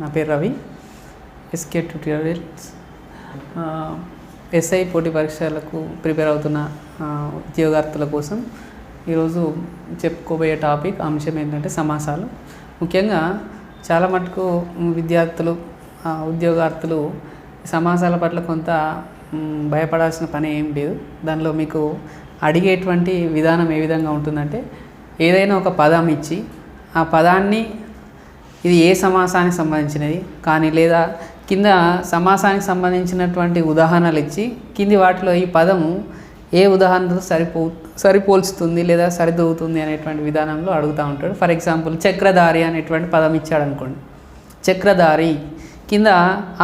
నా పేరు Ravi SK tutorials SI పోటీ పరీక్షలకు ప్రిపేర్ అవుతున్న ఉద్యోగార్థుల కోసం ఈరోజు చెప్పుకోబోయే టాపిక్ అంశం ఏంటంటే సమాసాలు. ముఖ్యంగా చాలా మటుకు విద్యార్థులు ఉద్యోగార్థులు సమాసాల పట్ల కొంత భయపడాల్సిన పని ఏం లేదు. దానిలో మీకు అడిగేటువంటి విధానం ఏ విధంగా ఉంటుందంటే ఏదైనా ఒక పదం ఇచ్చి ఆ పదాన్ని ఇది ఏ సమాసానికి సంబంధించినది? కానీ లేదా కింద సమాసానికి సంబంధించినటువంటి ఉదాహరణలు ఇచ్చి కింది వాటిలో ఈ పదము ఏ ఉదాహరణతో సరిపో సరిపోల్చుతుంది లేదా సరిదూగుతుంది అనేటువంటి విధానంలో అడుగుతూ ఉంటాడు. ఫర్ ఎగ్జాంపుల్ చక్రధారి అనేటువంటి పదం ఇచ్చాడు అనుకోండి చక్రధారి కింద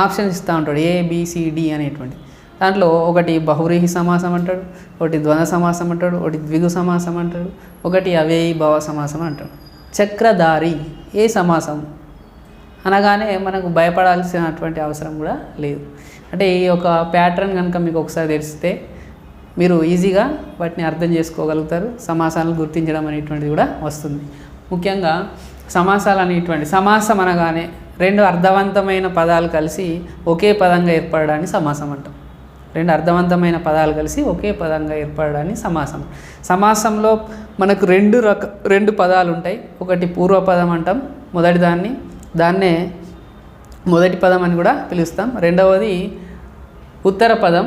ఆప్షన్స్ ఇస్తూ ఉంటాడు ఏబిసిడి అనేటువంటి దాంట్లో ఒకటి బహురీహి సమాసం అంటాడు ఒకటి ద్వంద్వ సమాసం అంటాడు ఒకటి ద్విగు సమాసం అంటాడు ఒకటి అవేయి భావ సమాసం అంటాడు. చక్రధారి ఏ సమాసం? అనగానే మనకు భయపడాల్సినటువంటి అవసరం కూడా లేదు. అంటే ఈ యొక్క ప్యాటర్న్ కనుక మీకు ఒకసారి తెలిస్తే మీరు ఈజీగా వాటిని అర్థం చేసుకోగలుగుతారు. సమాసాలను గుర్తించడం అనేటువంటిది కూడా వస్తుంది. ముఖ్యంగా సమాసాలు అనేటువంటి సమాసం అనగానే రెండు అర్థవంతమైన పదాలు కలిసి ఒకే పదంగా ఏర్పడడాన్ని సమాసం అంటాం. రెండు అర్థవంతమైన పదాలు కలిసి ఒకే పదంగా ఏర్పడడాన్ని సమాసం. సమాసంలో మనకు రెండు రక రెండు పదాలు ఉంటాయి. ఒకటి పూర్వపదం అంటాం మొదటి దాన్ని. దాన్నే మొదటి పదం అని కూడా పిలుస్తాం. రెండవది ఉత్తర పదం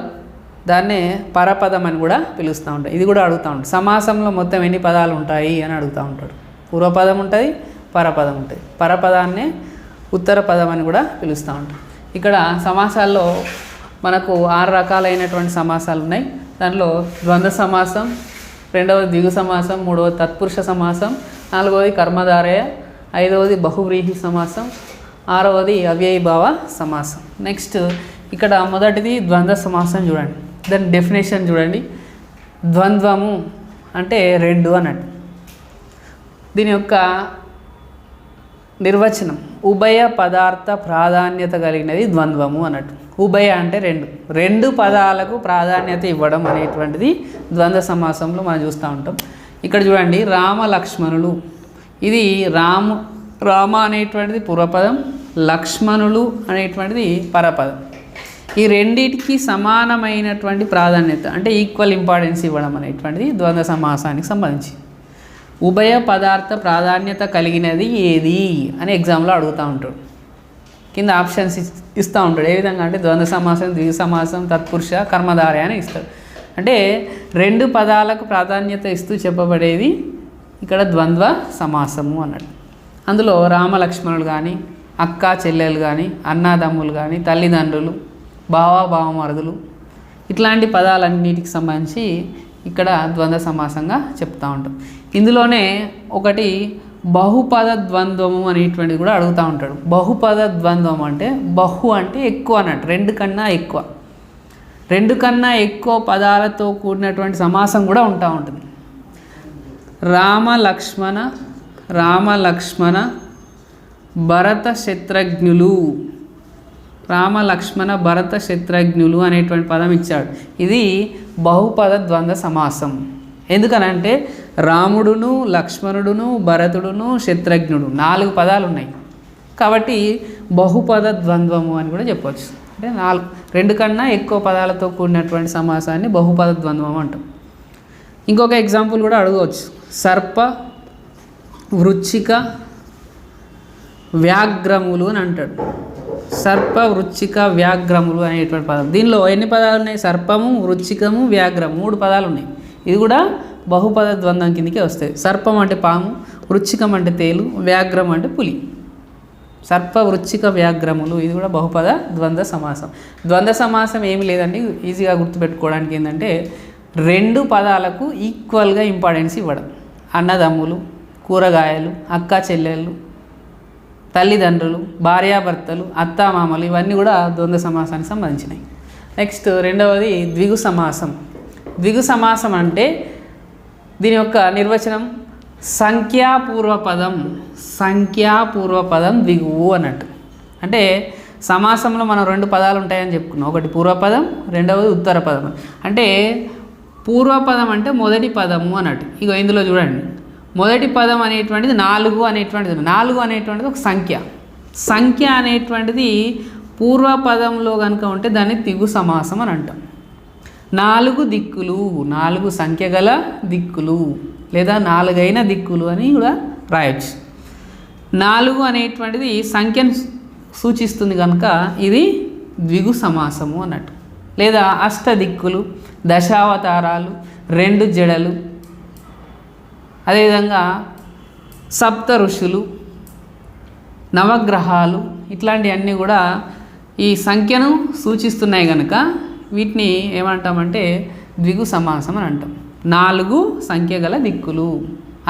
దాన్నే పరపదం అని కూడా పిలుస్తూ ఉంటాం. ఇది కూడా అడుగుతూ ఉంటాం. సమాసంలో మొత్తం ఎన్ని పదాలు ఉంటాయి అని అడుగుతూ ఉంటాడు. పూర్వపదం ఉంటుంది పరపదం ఉంటుంది. పరపదాన్నే ఉత్తర పదం అని కూడా పిలుస్తూ ఉంటాం. ఇక్కడ సమాసాల్లో మనకు ఆరు రకాలైనటువంటి సమాసాలు ఉన్నాయి. దాంట్లో ద్వంద్వ సమాసం రెండవది దిగు సమాసం మూడవది తత్పురుష సమాసం నాలుగవది కర్మధారయ ఐదవది బహువ్రీహి సమాసం ఆరవది అవ్యయభావ సమాసం. నెక్స్ట్ ఇక్కడ మొదటిది ద్వంద్వ సమాసం చూడండి. దాని డెఫినేషన్ చూడండి. ద్వంద్వము అంటే రెండు అన్నట్టు. దీని యొక్క నిర్వచనం ఉభయ పదార్థ ప్రాధాన్యత కలిగినది ద్వంద్వము అన్నట్టు. ఉభయ అంటే రెండు. రెండు పదాలకు ప్రాధాన్యత ఇవ్వడం అనేటువంటిది ద్వంద్వ సమాసంలో మనం చూస్తూ ఉంటాం. ఇక్కడ చూడండి రామ లక్ష్మణులు ఇది రాము రామ అనేటువంటిది పూర్వపదం లక్ష్మణులు అనేటువంటిది పరపదం. ఈ రెండిటికి సమానమైనటువంటి ప్రాధాన్యత అంటే ఈక్వల్ ఇంపార్టెన్స్ ఇవ్వడం అనేటువంటిది ద్వంద్వ సమాసానికి సంబంధించి. ఉభయ పదార్థ ప్రాధాన్యత కలిగినది ఏది అని ఎగ్జామ్లో అడుగుతూ ఉంటాడు కింద ఆప్షన్స్ ఇస్తూ ఉంటాడు. ఏ విధంగా అంటే ద్వంద్వ సమాసం ద్వి సమాసం తత్పురుష కర్మధారయ అని ఇస్తాడు. అంటే రెండు పదాలకు ప్రాధాన్యత ఇస్తూ చెప్పబడేది ఇక్కడ ద్వంద్వ సమాసము అన్నాడు అందులో రామలక్ష్మణులు కానీ అక్క చెల్లెలు కానీ అన్నాదమ్ములు కానీ తల్లిదండ్రులు భావాభావమరుదులు ఇట్లాంటి పదాలన్నిటికి సంబంధించి ఇక్కడ ద్వంద్వ సమాసంగా చెప్తా ఉంటాం. ఇందులోనే ఒకటి బహుపద ద్వంద్వము అనేటువంటిది కూడా అడుగుతూ ఉంటాడు. బహుపద ద్వంద్వం అంటే బహు అంటే ఎక్కువ అన్నట్టు రెండు కన్నా ఎక్కువ. రెండు కన్నా ఎక్కువ పదాలతో కూడినటువంటి సమాసం కూడా ఉంటా ఉంటుంది. రామ లక్ష్మణ రామ లక్ష్మణ భరత శత్రుఘ్నులు రామ లక్ష్మణ భరత శత్రుఘ్నులు అనేటువంటి పదం ఇచ్చాడు. ఇది బహుపద ద్వంద్వ సమాసం. ఎందుకనంటే రాముడును లక్ష్మణుడును భరతుడును శత్రుఘ్నుడు నాలుగు పదాలు ఉన్నాయి కాబట్టి బహుపద ద్వంద్వము అని కూడా చెప్పవచ్చు అంటే నాలుగు రెండు కన్నా ఎక్కువ పదాలతో కూడినటువంటి సమాసాన్ని బహుపద ద్వంద్వం అంటాం. ఇంకొక ఎగ్జాంపుల్ కూడా అడగవచ్చు. సర్ప వృచ్చిక వ్యాఘ్రములు అని అంటాడు. సర్ప వృచ్చిక వ్యాఘ్రములు అనేటువంటి పదం దీనిలో ఎన్ని పదాలు ఉన్నాయి? సర్పము వృచ్చికము వ్యాఘ్రం మూడు పదాలు ఉన్నాయి. ఇది కూడా బహుపద ద్వంద్వం కిందకే వస్తాయి. సర్పం అంటే పాము వృచ్చికం అంటే తేలు వ్యాఘ్రం అంటే పులి. సర్ప వృచ్చిక వ్యాఘ్రములు ఇది కూడా బహుపద ద్వంద్వ సమాసం. ద్వంద్వ సమాసం ఏమి లేదండి. ఈజీగా గుర్తుపెట్టుకోవడానికి ఏంటంటే రెండు పదాలకు ఈక్వల్గా ఇంపార్టెన్స్ ఇవ్వడం. అన్నదమ్ములు కూరగాయలు అక్క చెల్లెళ్ళు తల్లిదండ్రులు భార్యాభర్తలు అత్తామామలు ఇవన్నీ కూడా ద్వంద్వ సమాసానికి సంబంధించినవి. నెక్స్ట్ రెండవది ద్విగు సమాసం. ద్విగు సమాసం అంటే దీని యొక్క నిర్వచనం సంఖ్యాపూర్వపదం సంఖ్యాపూర్వపదం దిగువు అన్నట్టు. అంటే సమాసంలో మనం రెండు పదాలు ఉంటాయని చెప్పుకున్నాం. ఒకటి పూర్వపదం రెండవది ఉత్తర పదం అంటే పూర్వపదం అంటే మొదటి పదము అన్నట్టు. ఇగో ఇందులో చూడండి. మొదటి పదం అనేటువంటిది నాలుగు అనేటువంటిది నాలుగు అనేటువంటిది ఒక సంఖ్య. సంఖ్య అనేటువంటిది పూర్వపదంలో కనుక ఉంటే దాన్ని తిగు సమాసం అని అంటాం. నాలుగు దిక్కులు నాలుగు సంఖ్య గల దిక్కులు లేదా నాలుగైన దిక్కులు అని కూడా రాయొచ్చు. నాలుగు అనేటువంటిది సంఖ్యను సూచిస్తుంది కనుక ఇది ద్విగు సమాసము అన్నట్టు. లేదా అష్ట దిక్కులు దశావతారాలు రెండు జడలు అదేవిధంగా సప్త ఋషులు నవగ్రహాలు ఇట్లాంటివన్నీ కూడా ఈ సంఖ్యను సూచిస్తున్నాయి కనుక వీటిని ఏమంటామంటే ద్విగు సమాసం అని అంటాం. నాలుగు సంఖ్య గల దిక్కులు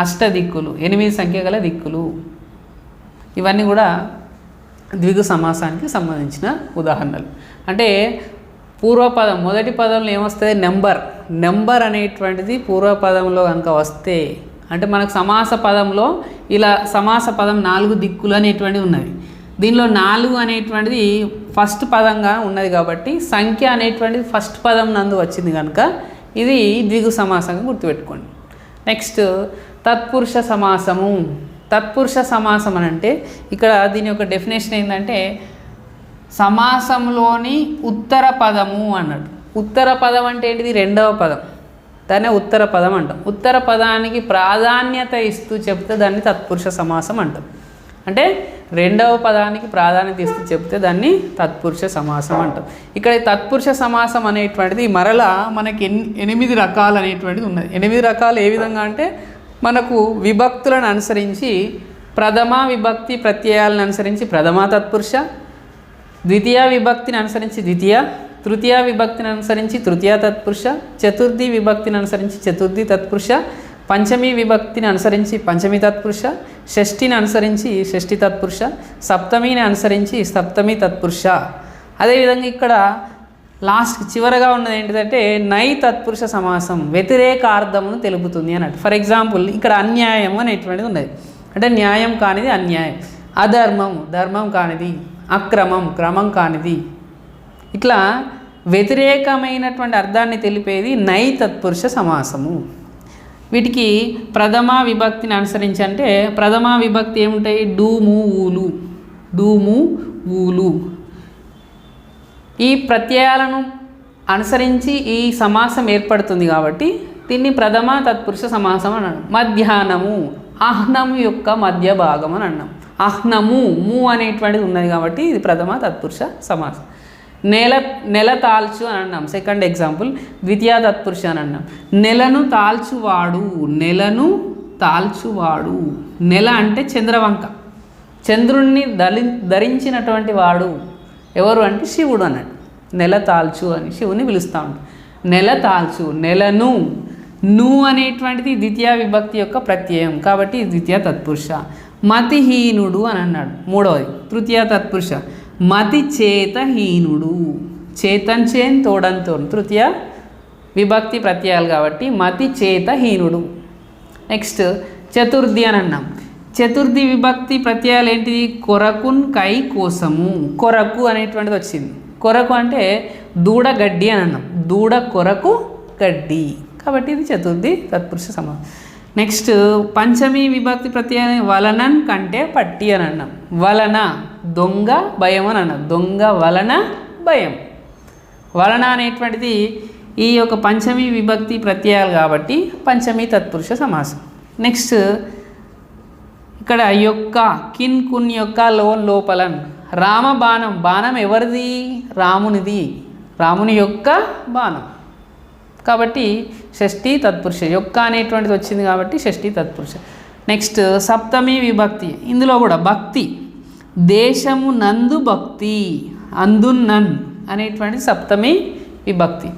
అష్ట దిక్కులు ఎనిమిది సంఖ్య గల దిక్కులు. ఇవన్నీ కూడా ద్విగు సమాసానికి సంబంధించిన ఉదాహరణలు. అంటే పూర్వపదం మొదటి పదంలో ఏమొస్తుంది? నెంబర్. నెంబర్ అనేటువంటిది పూర్వపదంలో కనుక వస్తే అంటే మనకు సమాస పదంలో ఇలా సమాస పదం నాలుగు దిక్కులు అనేటువంటివి ఉన్నది. దీనిలో నాలుగు అనేటువంటిది ఫస్ట్ పదంగా ఉన్నది కాబట్టి సంఖ్య అనేటువంటిది ఫస్ట్ పదం నందు వచ్చింది కనుక ఇది ద్విగు సమాసంగా గుర్తుపెట్టుకోండి. నెక్స్ట్ తత్పురుష సమాసము. తత్పురుష సమాసం అని అంటే ఇక్కడ దీని యొక్క డెఫినేషన్ ఏంటంటే సమాసంలోని ఉత్తర పదము అన్నాడు ఉత్తర పదం అంటే ఏంటిది? రెండవ పదం. దాన్నే ఉత్తర పదం అంటాం. ఉత్తర పదానికి ప్రాధాన్యత ఇస్తూ చెప్తే దాన్ని తత్పురుష సమాసం అంటాం. అంటే రెండవ పదానికి ప్రాధాన్యత ఇస్తూ చెప్తే దాన్ని తత్పురుష సమాసం అంటాం. ఇక్కడ ఈ తత్పురుష సమాసం అనేటువంటిది మరలా మనకి ఎన్ ఎనిమిది రకాలు అనేటువంటిది ఉన్నది. ఎనిమిది రకాలు ఏ విధంగా అంటే మనకు విభక్తులను అనుసరించి ప్రథమ విభక్తి ప్రత్యయాలను అనుసరించి ప్రథమ తత్పురుష ద్వితీయ విభక్తిని అనుసరించి ద్వితీయ తృతీయ విభక్తిని అనుసరించి తృతీయ తత్పురుష చతుర్థి విభక్తిని అనుసరించి చతుర్థి తత్పురుష పంచమి విభక్తిని అనుసరించి పంచమి తత్పురుష షష్ఠిని అనుసరించి షష్ఠి తత్పురుష సప్తమిని అనుసరించి సప్తమి తత్పురుష. అదేవిధంగా ఇక్కడ లాస్ట్ చివరగా ఉన్నది ఏంటిదంటే నై తత్పురుష సమాసం వ్యతిరేకార్థమును తెలుపుతుంది అన్నట్టు. ఫర్ ఎగ్జాంపుల్ ఇక్కడ అన్యాయం అనేటువంటిది ఉన్నది. అంటే న్యాయం కానిది అన్యాయం. అధర్మం ధర్మం కానిది అక్రమం క్రమం కానిది. ఇట్లా వ్యతిరేకమైనటువంటి అర్థాన్ని తెలిపేది నై తత్పురుష సమాసము. వీటికి ప్రథమ విభక్తిని అనుసరించి అంటే ప్రథమ విభక్తి ఏముంటాయి? డూము ఊలు. డూము ఊలు. ఈ ప్రత్యయాలను అనుసరించి ఈ సమాసం ఏర్పడుతుంది కాబట్టి దీన్ని ప్రథమ తత్పురుష సమాసం అని అన్నాం. మధ్యాహ్నము. అహ్నము యొక్క మధ్య భాగం అని అన్నాం. ఆహ్నము ము అనేటువంటిది ఉన్నది కాబట్టి ఇది ప్రథమ తత్పురుష సమాసం. నెల నెల తాల్చు అని అన్నాం. సెకండ్ ఎగ్జాంపుల్ ద్వితీయ తత్పురుష అని అన్నాం. నెలను తాల్చువాడు నెలను తాల్చువాడు. నెల అంటే చంద్రవంక. చంద్రుణ్ణి దలి ధరించినటువంటి వాడు ఎవరు అంటే శివుడు అన్నాడు. నెల తాల్చు అని శివుని పిలుస్తూ ఉంటాడు నెల తాల్చు నెలను ను అనేటువంటిది ద్వితీయ విభక్తి యొక్క ప్రత్యయం. కాబట్టి ద్వితీయ తత్పురుష. మతిహీనుడు అని అన్నాడు. మూడవది తృతీయ తత్పురుష. మతి చేతహీనుడు. చేతంచేన్ తోడంతో తృతీయ విభక్తి ప్రత్యయాలు కాబట్టి మతి చేతహీనుడు. నెక్స్ట్ చతుర్థి అని అన్నాం. చతుర్థి విభక్తి ప్రత్యయాలు ఏంటిది? కొరకున్ కై కోసము. కొరకు అనేటువంటిది వచ్చింది. కొరకు అంటే దూడ గడ్డి అని అన్నాం. దూడ కొరకు గడ్డి. కాబట్టి ఇది చతుర్థి తత్పురుష సమాసం నెక్స్ట్ పంచమి విభక్తి ప్రత్యయం వలనన్ కంటే పట్టి అని అన్నాం. వలన దొంగ భయం అని అన్నారు దొంగ వలన భయం. వలన అనేటువంటిది ఈ యొక్క పంచమి విభక్తి ప్రత్యయాలు కాబట్టి పంచమి తత్పురుష సమాసం. నెక్స్ట్ ఇక్కడ యొక్క కిన్ కున్ యొక్క లోన్ లోపలన్. రామ బాణం బాణం ఎవరిది? రామునిది. రాముని యొక్క బాణం. కాబట్టి షష్ఠి తత్పురుష యొక్క అనేటువంటిది వచ్చింది కాబట్టి షష్ఠి తత్పురుష. నెక్స్ట్ సప్తమి విభక్తి. ఇందులో కూడా భక్తి. దేశము నందు భక్తి అందున్నన్ అనేటువంటి సప్తమి విభక్తి.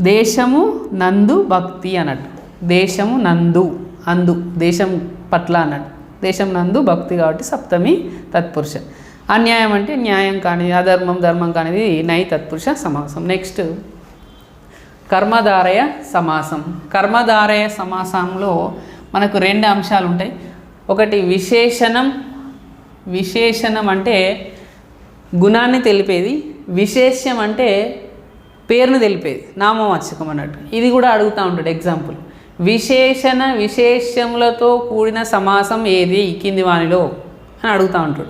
దేశము నందు భక్తి అన్నట్టు. దేశము నందు అందు దేశం పట్ల అన్నట్టు. దేశం నందు భక్తి కాబట్టి సప్తమి తత్పురుష. అన్యాయం అంటే న్యాయం కానిది అధర్మం ధర్మం కానిది నై తత్పురుష సమాసం. నెక్స్ట్ కర్మధారయ సమాసం. కర్మధారయ సమాసంలో మనకు రెండు అంశాలు ఉంటాయి ఒకటి విశేషణం విశేషణం అంటే గుణాన్ని తెలిపేది విశేష్యం అంటే పేరును తెలిపేది నామవాచకం అన్నట్టు. ఇది కూడా అడుగుతూ ఉంటాడు ఎగ్జాంపుల్. విశేషణ విశేష్యములతో కూడిన సమాసం ఏది? కింది వానిలో అని అడుగుతూ ఉంటాడు.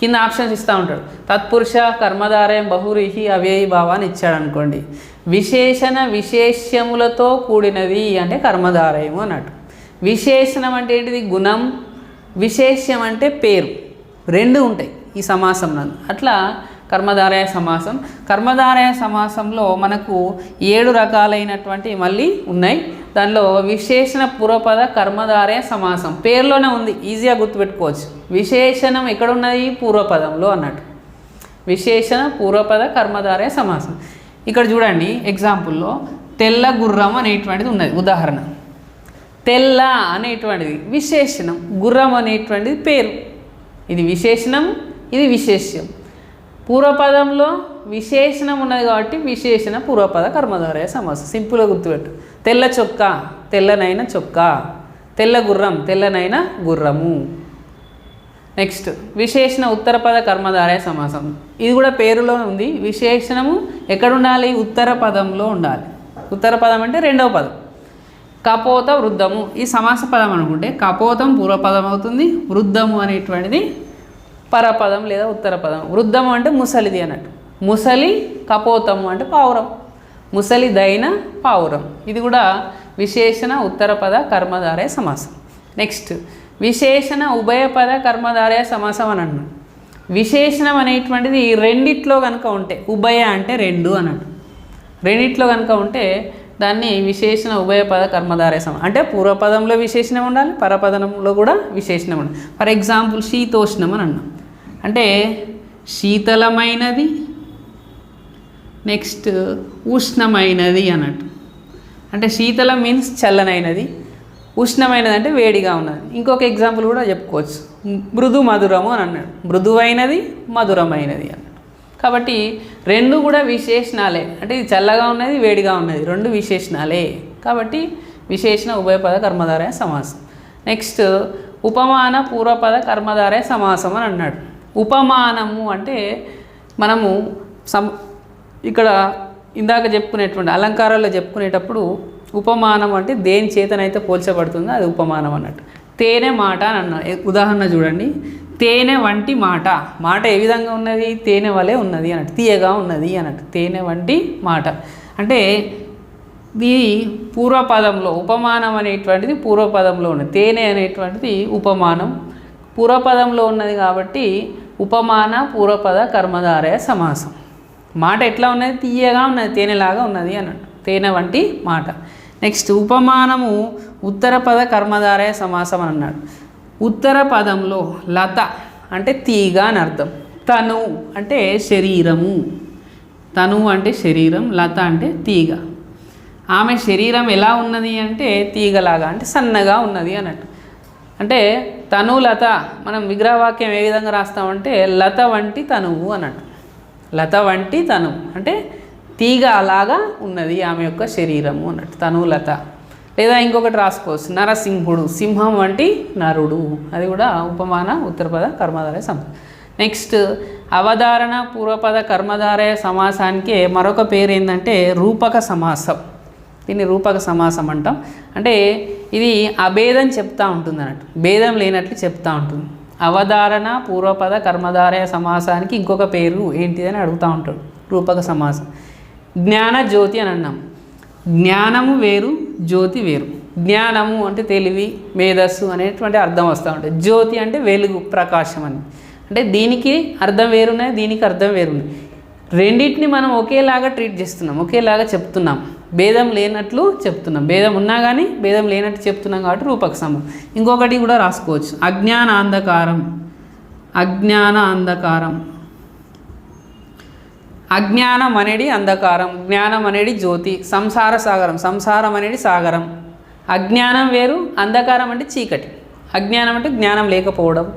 కింద ఆప్షన్స్ ఇస్తూ ఉంటాడు. తత్పురుష కర్మధారయం బహురిహి అవ్యయి భావాన్ని ఇచ్చాడు అనుకోండి విశేషణ విశేష్యములతో కూడినది అంటే కర్మధారయము అన్నట్టు. విశేషణం అంటే ఏంటిది? గుణం. విశేష్యం అంటే పేరు. రెండు ఉంటాయి ఈ సమాసం నందు. అట్లా కర్మధారయ సమాసం. కర్మధారయ సమాసంలో మనకు ఏడు రకాలైనటువంటి మళ్ళీ ఉన్నాయి. దానిలో విశేషణ పూర్వపద కర్మధారయ సమాసం పేరులోనే ఉంది. ఈజీగా గుర్తుపెట్టుకోవచ్చు. విశేషణం ఎక్కడున్నది? పూర్వపదంలో అన్నట్టు. విశేషణ పూర్వపద కర్మధారయ సమాసం. ఇక్కడ చూడండి ఎగ్జాంపుల్లో తెల్ల గుర్రం అనేటువంటిది ఉన్నది. ఉదాహరణ. తెల్ల అనేటువంటిది. విశేషణం. గుర్రం అనేటువంటిది పేరు. ఇది విశేషణం ఇది విశేష్యం. పూర్వపదంలో విశేషణం ఉన్నది కాబట్టి విశేషణ పూర్వపద కర్మధారయ సమాసం సింపుల్గా గుర్తుపెట్టు. తెల్ల చొక్కా తెల్లనైన చొక్కా తెల్ల గుర్రం తెల్లనైన గుర్రము. నెక్స్ట్ విశేషణ ఉత్తర పద కర్మధారయ సమాసం ఇది కూడా పేరులో ఉంది. విశేషణము ఎక్కడ ఉండాలి? ఉత్తర పదంలో ఉండాలి. ఉత్తర పదం అంటే రెండవ పదం. కపోత వృద్ధము. ఈ సమాస పదం అనుకుంటే కపోతం పూర్వపదం అవుతుంది వృద్ధము అనేటువంటిది పరపదం లేదా ఉత్తర పదం. వృద్ధము అంటే ముసలిది అన్నట్టు. ముసలి కపోతము అంటే పావురం. ముసలి దైన పావురం. ఇది కూడా విశేషణ ఉత్తర పద కర్మధారయ సమాసం. నెక్స్ట్ విశేషణ ఉభయపద కర్మధారయ సమాసం అని అన్నాడు విశేషణం అనేటువంటిది రెండిట్లో కనుక ఉంటే ఉభయ అంటే రెండు అన్నట్టు. రెండిట్లో కనుక ఉంటే దాన్ని విశేషణ ఉభయపద కర్మధారేసం అంటే పూర్వపదంలో విశేషణం ఉండాలి పరపదంలో కూడా విశేషణం ఉండాలి. ఫర్ ఎగ్జాంపుల్ శీతోష్ణం అని అన్నాం. అంటే శీతలమైనది నెక్స్ట్ ఉష్ణమైనది అన్నట్టు. అంటే శీతలం మీన్స్ చల్లనైనది ఉష్ణమైనది అంటే వేడిగా ఉన్నది. ఇంకొక ఎగ్జాంపుల్ కూడా చెప్పుకోవచ్చు. మృదు మధురము అని అన్నాడు. మృదువైనది మధురమైనది అని. కాబట్టి రెండు కూడా విశేషణాలే. అంటే ఇది చల్లగా ఉన్నది వేడిగా ఉన్నది. రెండు విశేషణాలే. కాబట్టి విశేషణ ఉభయపద కర్మధారయ సమాసం. నెక్స్ట్ ఉపమాన పూర్వపద కర్మధారయ సమాసం అని అన్నాడు. ఉపమానము అంటే మనము సం ఇక్కడ ఇందాక చెప్పుకునేటువంటి అలంకారాల్లో చెప్పుకునేటప్పుడు ఉపమానం అంటే దేని చేతనైతే పోల్చబడుతుందో అది ఉపమానం అన్నట్టు. తేనె మాట అని అన్న ఉదాహరణ చూడండి. తేనె వంటి మాట. మాట ఏ విధంగా ఉన్నది? తేనె వలె ఉన్నది అన్నట్టు. తీయగా ఉన్నది అన్నట్టు. తేనె వంటి మాట. అంటే ఇది పూర్వపదంలో ఉపమానం అనేటువంటిది పూర్వపదంలో ఉన్నది. తేనె అనేటువంటిది ఉపమానం. పూర్వపదంలో ఉన్నది కాబట్టి ఉపమాన పూర్వపద కర్మధారయ సమాసం. మాట ఎట్లా ఉన్నది? తీయగా ఉన్నది తేనెలాగా ఉన్నది అన్నట్టు. తేనె వంటి మాట. నెక్స్ట్ ఉపమానము ఉత్తర పద కర్మధారయ సమాసం అన్నాడు. ఉత్తర పదంలో లత అంటే తీగ అని అర్థం. తను అంటే శరీరము. తను అంటే శరీరం లత అంటే తీగ. ఆమె శరీరం ఎలా ఉన్నది అంటే తీగలాగా అంటే సన్నగా ఉన్నది అన్నట్టు. అంటే తను లత మనం విగ్రహవాక్యం ఏ విధంగా రాస్తామంటే లత వంటి తనువు అన్నట్టు. లత వంటి తను అంటే తీగ అలాగా ఉన్నది ఆమె యొక్క శరీరము అన్నట్టు తను లత. లేదా ఇంకొకటి రాసుకోవచ్చు. నరసింహుడు సింహం వంటి నరుడు. అది కూడా ఉపమాన ఉత్తరపద కర్మధారయ సమాసం నెక్స్ట్ అవధారణ పూర్వపద కర్మధారయ సమాసానికి మరొక పేరు ఏంటంటే రూపక సమాసం. దీన్ని రూపక సమాసం అంటాం. అంటే ఇది అభేదం చెప్తూ ఉంటుంది అన్నట్టు భేదం లేనట్లు చెప్తూ ఉంటుంది. అవధారణ పూర్వపద కర్మధారయ సమాసానికి ఇంకొక పేరు ఏంటిదని అడుగుతూ ఉంటాడు. రూపక సమాసం. జ్ఞాన జ్యోతి అని అన్నాం. జ్ఞానము వేరు జ్యోతి వేరు. జ్ఞానము అంటే తెలివి మేధస్సు అనేటువంటి అర్థం వస్తూ ఉంటుంది. జ్యోతి అంటే వెలుగు ప్రకాశం అని. అంటే దీనికి అర్థం వేరున్నాయి దీనికి అర్థం వేరున్నాయి. రెండింటిని మనం ఒకేలాగా ట్రీట్ చేస్తున్నాం ఒకేలాగా చెప్తున్నాం. భేదం లేనట్లు చెప్తున్నాం. భేదం ఉన్నా కానీ భేదం లేనట్టు చెప్తున్నాం కాబట్టి రూపక సమం ఇంకొకటి కూడా రాసుకోవచ్చు. అజ్ఞాన అంధకారం అజ్ఞాన అంధకారం అజ్ఞానం అనేది అంధకారం జ్ఞానం అనేది జ్యోతి సంసార సాగరం సంసారం అనేది సాగరం. అజ్ఞానం వేరు అంధకారం అంటే చీకటి. అజ్ఞానం అంటే జ్ఞానం లేకపోవడం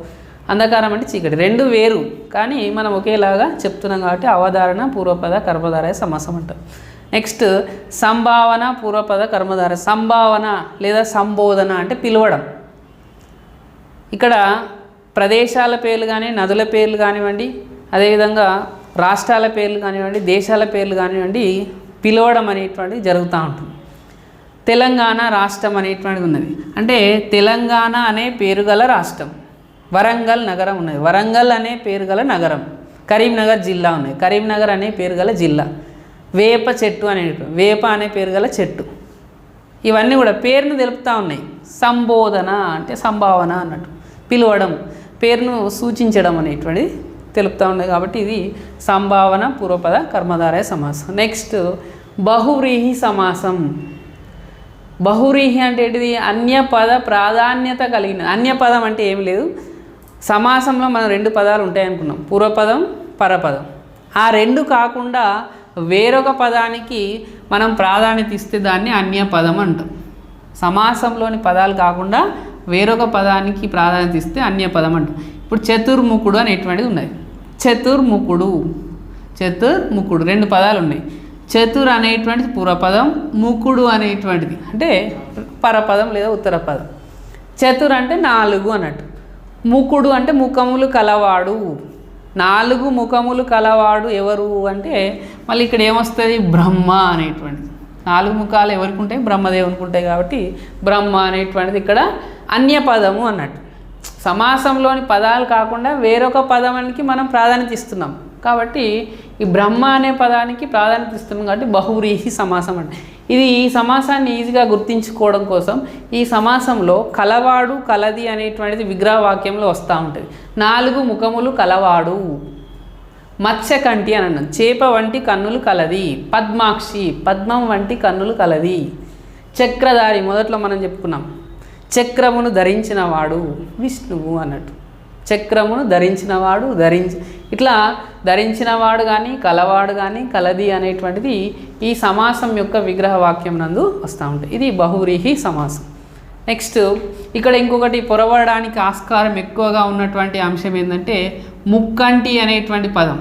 అంధకారం అంటే చీకటి. రెండు వేరు కానీ మనం ఒకేలాగా చెప్తున్నాం కాబట్టి అవధారణ పూర్వపద కర్మధారయ సమాసం అంటాం. నెక్స్ట్ సంభావన పూర్వపద కర్మధార. సంభావన లేదా సంబోధన అంటే పిలవడం. ఇక్కడ ప్రదేశాల పేర్లు కానీ నదుల పేర్లు కానివ్వండి అదేవిధంగా రాష్ట్రాల పేర్లు కానివ్వండి దేశాల పేర్లు కానివ్వండి పిలవడం అనేటువంటిది జరుగుతూ ఉంటుంది. తెలంగాణ రాష్ట్రం అనేటువంటిది ఉన్నది. అంటే తెలంగాణ అనే పేరు గల రాష్ట్రం. వరంగల్ నగరం ఉన్నది. వరంగల్ అనే పేరు గల నగరం. కరీంనగర్ జిల్లా ఉన్నది. కరీంనగర్ అనే పేరు గల జిల్లా. వేప చెట్టు అనే వేప అనే పేరు గల చెట్టు. ఇవన్నీ కూడా పేరును తెలుపుతూ ఉన్నాయి. సంబోధన అంటే సంభావన అన్నట్టు. పిలవడం పేరును సూచించడం అనేటువంటిది తెలుపుతూ ఉన్నాయి కాబట్టి ఇది సంభావన పూర్వపద కర్మధారయ సమాసం. నెక్స్ట్ బహువ్రీహి సమాసం. బహురీహి అంటే ఏంటిది? అన్యపద ప్రాధాన్యత కలిగిన అన్యపదం అంటే ఏమి లేదు. సమాసంలో మనం రెండు పదాలు ఉంటాయనుకున్నాం. పూర్వపదం పరపదం. ఆ రెండు కాకుండా వేరొక పదానికి మనం ప్రాధాన్యత ఇస్తే దాన్ని అన్యపదం అంటాం. సమాసంలోని పదాలు కాకుండా వేరొక పదానికి ప్రాధాన్యత ఇస్తే అన్యపదం అంటాం. ఇప్పుడు చతుర్ముఖుడు అనేటువంటిది ఉన్నది. చతుర్ముఖుడు. చతుర్ముఖుడు. రెండు పదాలు ఉన్నాయి చతుర్ అనేటువంటిది పూర్వపదం ముకుడు అనేటువంటిది. అంటే పరపదం లేదా ఉత్తర పదం చతుర్ అంటే నాలుగు అన్నట్టు. ముకుడు అంటే ముఖములు కలవాడు. నాలుగు ముఖములు కలవాడు ఎవరు అంటే మళ్ళీ ఇక్కడ ఏమొస్తుంది? బ్రహ్మ అనేటువంటిది. నాలుగు ముఖాలు ఎవరికి ఉంటాయి? బ్రహ్మదేవునికి ఉంటాయి కాబట్టి బ్రహ్మ అనేటువంటిది ఇక్కడ అన్యపదము అన్నట్టు. సమాసంలోని పదాలు కాకుండా వేరొక పదానికి మనం ప్రాధాన్యత ఇస్తున్నాం. కాబట్టి ఈ బ్రహ్మ అనే పదానికి ప్రాధాన్యత ఇస్తున్నాం కాబట్టి బహువ్రీహి సమాసం అంటే. ఇది ఈ సమాసాన్ని ఈజీగా గుర్తించుకోవడం కోసం ఈ సమాసంలో కలవాడు కలది అనేటువంటిది విగ్రహవాక్యంలో వస్తూ ఉంటుంది. నాలుగు ముఖములు కలవాడు. మత్స్యకంటి అని అన్నాం. చేప వంటి కన్నులు కలది. పద్మాక్షి పద్మం వంటి కన్నులు కలది. చక్రధారి మొదట్లో మనం చెప్పుకున్నాం. చక్రమును ధరించినవాడు విష్ణువు అన్నట్టు. చక్రమును ధరించినవాడు ధరించి ఇట్లా ధరించినవాడు కానీ కలవాడు కానీ కలది అనేటువంటిది ఈ సమాసం యొక్క విగ్రహ వాక్యం నందు వస్తూ ఉంటాయి. ఇది బహురీహి సమాసం. నెక్స్ట్ ఇక్కడ ఇంకొకటి పొరవడానికి ఆస్కారం ఎక్కువగా ఉన్నటువంటి అంశం ఏంటంటే ముక్కంటి అనేటువంటి పదం.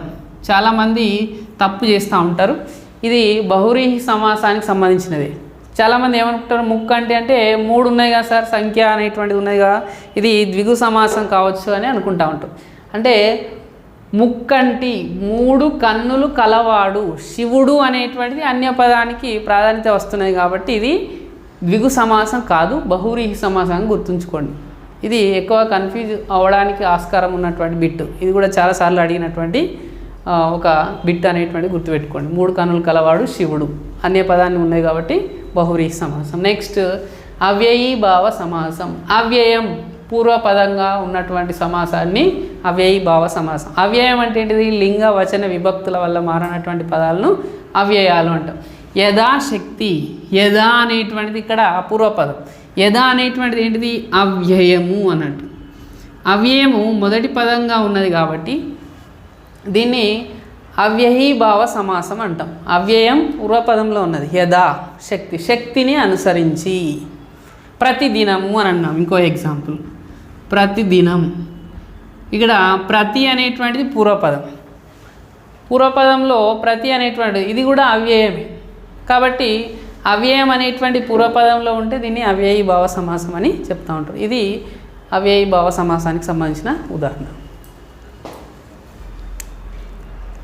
చాలామంది తప్పు చేస్తూ ఉంటారు. ఇది బహురీహి సమాసానికి సంబంధించినది. చాలామంది ఏమనుకుంటారు ముక్కంటి అంటే మూడు ఉన్నాయి కదా సార్ సంఖ్య అనేటువంటిది ఉన్నది కదా ఇది ద్విగు సమాసం కావచ్చు అని అనుకుంటా ఉంటాం. అంటే ముక్కంటి మూడు కన్నులు కలవాడు శివుడు అనేటువంటిది అన్య పదానికి ప్రాధాన్యత వస్తున్నది కాబట్టి ఇది ద్విగు సమాసం కాదు బహురీహి సమాసం గుర్తుంచుకోండి. ఇది ఎక్కువ కన్ఫ్యూజ్ అవ్వడానికి ఆస్కారం ఉన్నటువంటి బిట్ ఇది కూడా చాలాసార్లు అడిగినటువంటి ఒక బిట్ అనేటువంటి గుర్తుపెట్టుకోండి. మూడు కన్నులు కలవాడు శివుడు అనే పదాన్ని ఉన్నాయి కాబట్టి బహురీహి సమాసం నెక్స్ట్ అవ్యయీ భావ సమాసం. అవ్యయం పూర్వపదంగా ఉన్నటువంటి సమాసాన్ని అవ్యయీ భావ సమాసం. అవ్యయం అంటే ఏంటిది? లింగ వచన విభక్తుల వల్ల మారినటువంటి పదాలను అవ్యయాలు అంటాం. యథాశక్తి యథా అనేటువంటిది ఇక్కడ అపూర్వపదం. యథా అనేటువంటిది ఏంటిది? అవ్యయము అన్నట్టు అవ్యయము మొదటి పదంగా ఉన్నది కాబట్టి దీన్ని అవ్యయీభావ సమాసం అంటాం. అవ్యయం పూర్వపదంలో ఉన్నది. యదా శక్తి. శక్తిని అనుసరించి ప్రతిదినము అని అన్నాం. ఇంకో ఎగ్జాంపుల్ ప్రతిదినం. ఇక్కడ ప్రతి అనేటువంటిది పూర్వపదం. పూర్వపదంలో ప్రతి అనేటువంటి ఇది కూడా అవ్యయమే. కాబట్టి అవ్యయం అనేటువంటి పూర్వపదంలో ఉంటే దీన్ని అవ్యయీభావ సమాసం అని చెప్తూ ఉంటారు. ఇది అవ్యయీభావ సమాసానికి సంబంధించిన ఉదాహరణ.